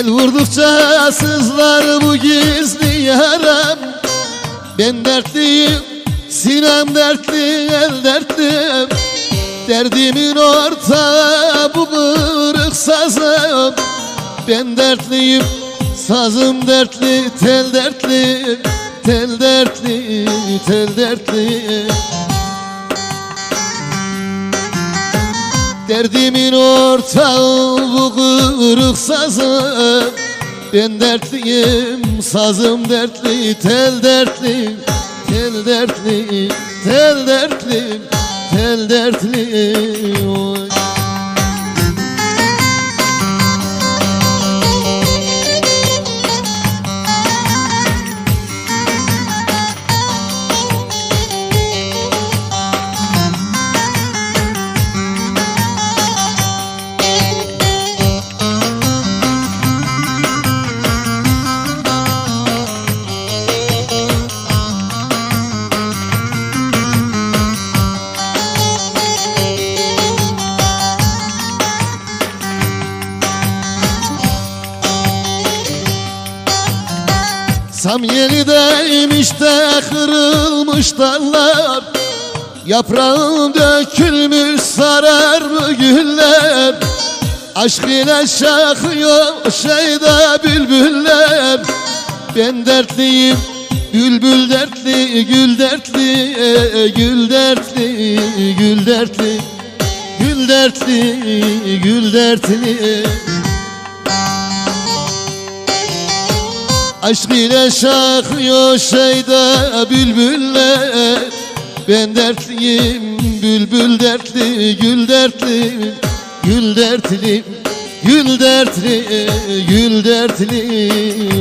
El vurdukça sızlar bu gizli yaram. Ben dertliyim, sinem dertli, el dertli Derdimin ortağı bu kırık sazım. Ben dertliyim, sazım dertli, tel dertli. Tel dertli, tel dertli Derdimin ortağı bu kırık sazım Ben dertliyim, sazım dertli, tel dertli Tel dertli, tel dertli, tel dertli oy. Sam yenideymiş de kırılmış dallar. Yaprağım dökülmüş sarar mı güller? Aşk ile şakıyor şeyda bülbüller. Ben dertliyim bülbül dertli gül dertli Gül dertli gül dertli. Gül dertli gül dertli Aşk ile şakıyor şeyda bülbüller. Ben dertliyim bülbül dertli gül dertli. Gül dertli gül dertli gül dertli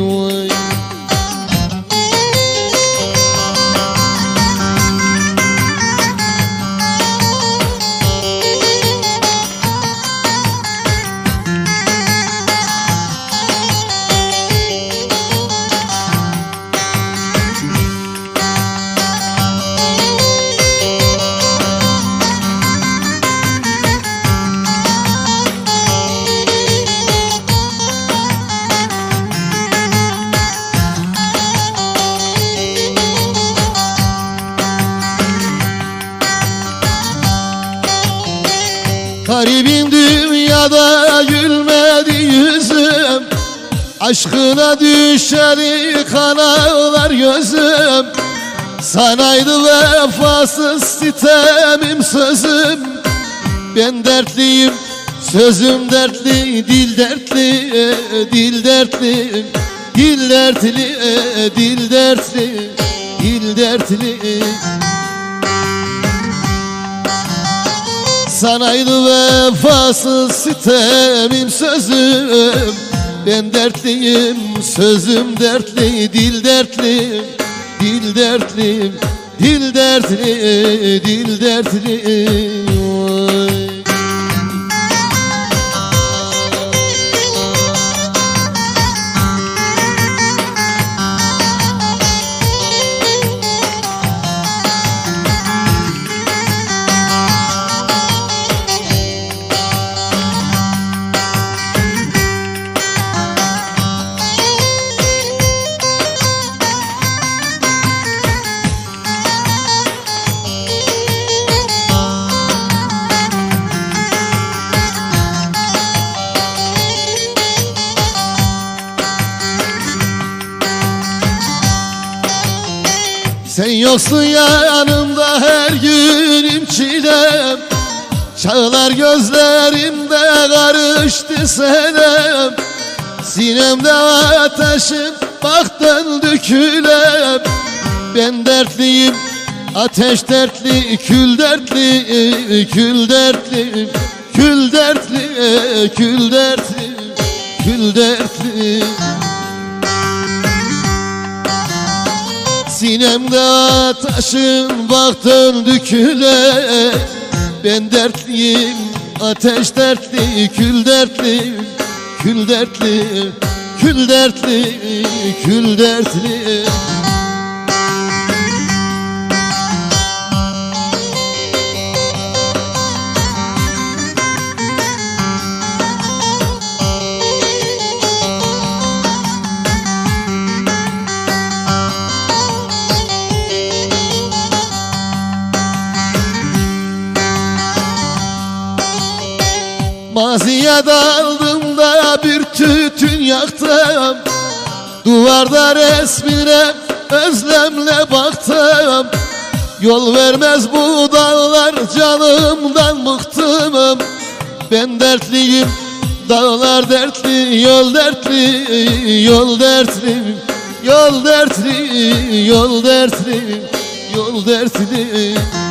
Garibim dünyada gülmedi yüzüm. Aşkına düşeri kan ağlar gözüm. Sanaydı vefasız sitemim sözüm. Ben dertliyim sözüm dertli Dil dertli dil dertli. Dil dertli dil dertli Dil dertli Sanaydı vefasız sitemim sözüm. Ben dertliyim sözüm dertli Dil dertli. Dil dertli Dil dertli dil dertli yoksun yanımda her günüm çilem? Çağlar gözlerimde karıştı senem. Sinemde ateşim bak döndü külem. Ben dertliyim ateş dertli kül dertli kül dertli Kül dertli kül dertli kül dertli Sinemde ateşin bak döndü küle Ben dertliyim ateş dertli kül dertli Kül dertli kül dertli kül dertli Üstüne daldım da bir tütün yaktım. Duvarda resmine özlemle baktım. Yol vermez bu dağlar canımdan bıktım. Ben dertliyim dağlar dertli yol dertli yol dertli. Yol dertli yol dertli yol dertli. Yol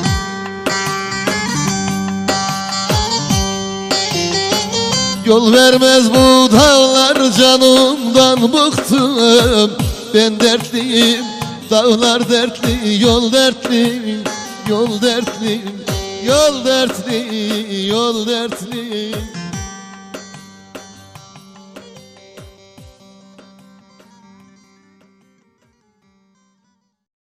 vermez bu dağlar canımdan bıktım. Ben dertliyim dağlar dertli yol dertli Yol dertli yol dertli yol dertli